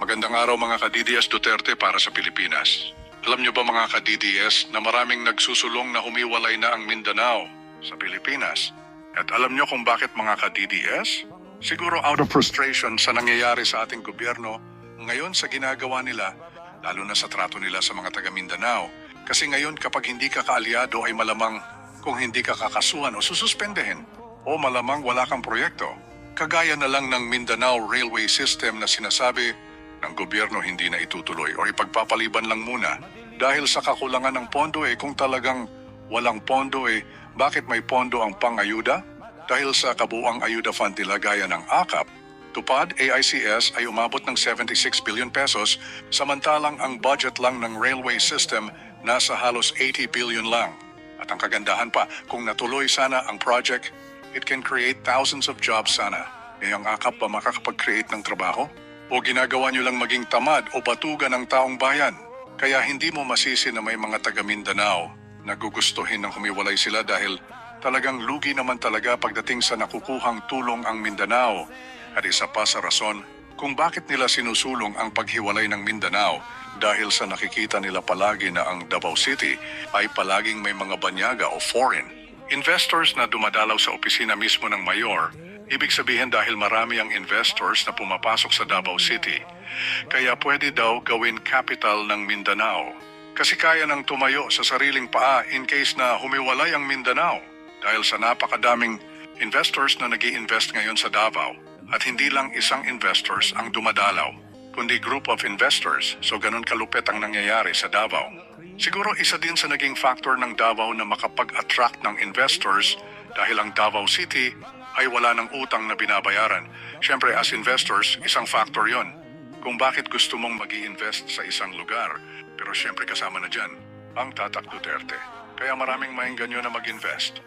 Magandang araw mga ka-DDS Duterte para sa Pilipinas. Alam niyo ba mga ka-DDS na maraming nagsusulong na humiwalay na ang Mindanao sa Pilipinas? At alam niyo kung bakit mga ka-DDS? Siguro out of frustration sa nangyayari sa ating gobyerno ngayon sa ginagawa nila, lalo na sa trato nila sa mga taga Mindanao. Kasi ngayon kapag hindi ka kaalyado ay malamang kung hindi ka kakasuhan o sususpendehin o malamang wala kang proyekto. Kagaya na lang ng Mindanao Railway System na sinasabi ng gobyerno hindi na itutuloy o ipagpapaliban lang muna dahil sa kakulangan ng pondo eh kung talagang walang pondo eh bakit may pondo ang pangayuda? Dahil sa kabuang ayuda fund nila gaya ng AKAP, tupad AICS ay umabot ng 76 billion pesos samantalang ang budget lang ng railway system nasa halos 80 billion lang. At ang kagandahan pa, kung natuloy sana ang project, it can create thousands of jobs sana. Eh ang AKAP ba makakapag-create ng trabaho? O ginagawa nyo lang maging tamad o batugan ng taong bayan? Kaya hindi mo masisi na may mga taga Mindanao na gugustuhin ng humiwalay sila dahil talagang lugi naman talaga pagdating sa nakukuhang tulong ang Mindanao. At isa pa sa rason kung bakit nila sinusulong ang paghiwalay ng Mindanao dahil sa nakikita nila palagi na ang Davao City ay palaging may mga banyaga o foreign. Investors na dumadalaw sa opisina mismo ng mayor, ibig sabihin dahil marami ang investors na pumapasok sa Davao City. Kaya pwede daw gawin capital ng Mindanao. Kasi kaya nang tumayo sa sariling paa in case na humiwalay ang Mindanao dahil sa napakadaming investors na nag invest ngayon sa Davao. At hindi lang isang investors ang dumadalaw, kundi group of investors. So ganun kalupit ang nangyayari sa Davao. Siguro isa din sa naging factor ng Davao na makapag-attract ng investors dahil ang Davao City ay wala ng utang na binabayaran. Siyempre as investors, isang factor yon kung bakit gusto mong mag invest sa isang lugar. Pero siyempre kasama na dyan ang Tatak Duterte. Kaya maraming maingganyo na mag-invest.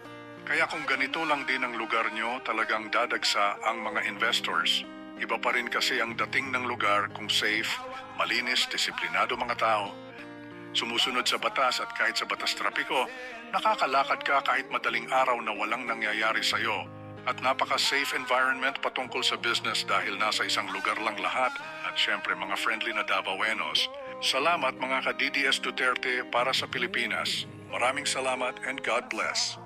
Kaya kung ganito lang din ang lugar nyo, talagang dadagsa ang mga investors. Iba pa rin kasi ang dating ng lugar kung safe, malinis, disiplinado mga tao. Sumusunod sa batas at kahit sa batas trapiko, nakakalakad ka kahit madaling araw na walang nangyayari sa'yo. At napaka-safe environment patungkol sa business dahil nasa isang lugar lang lahat at syempre mga friendly na Davaoenos. Salamat mga ka-DDS Duterte para sa Pilipinas. Maraming salamat and God bless.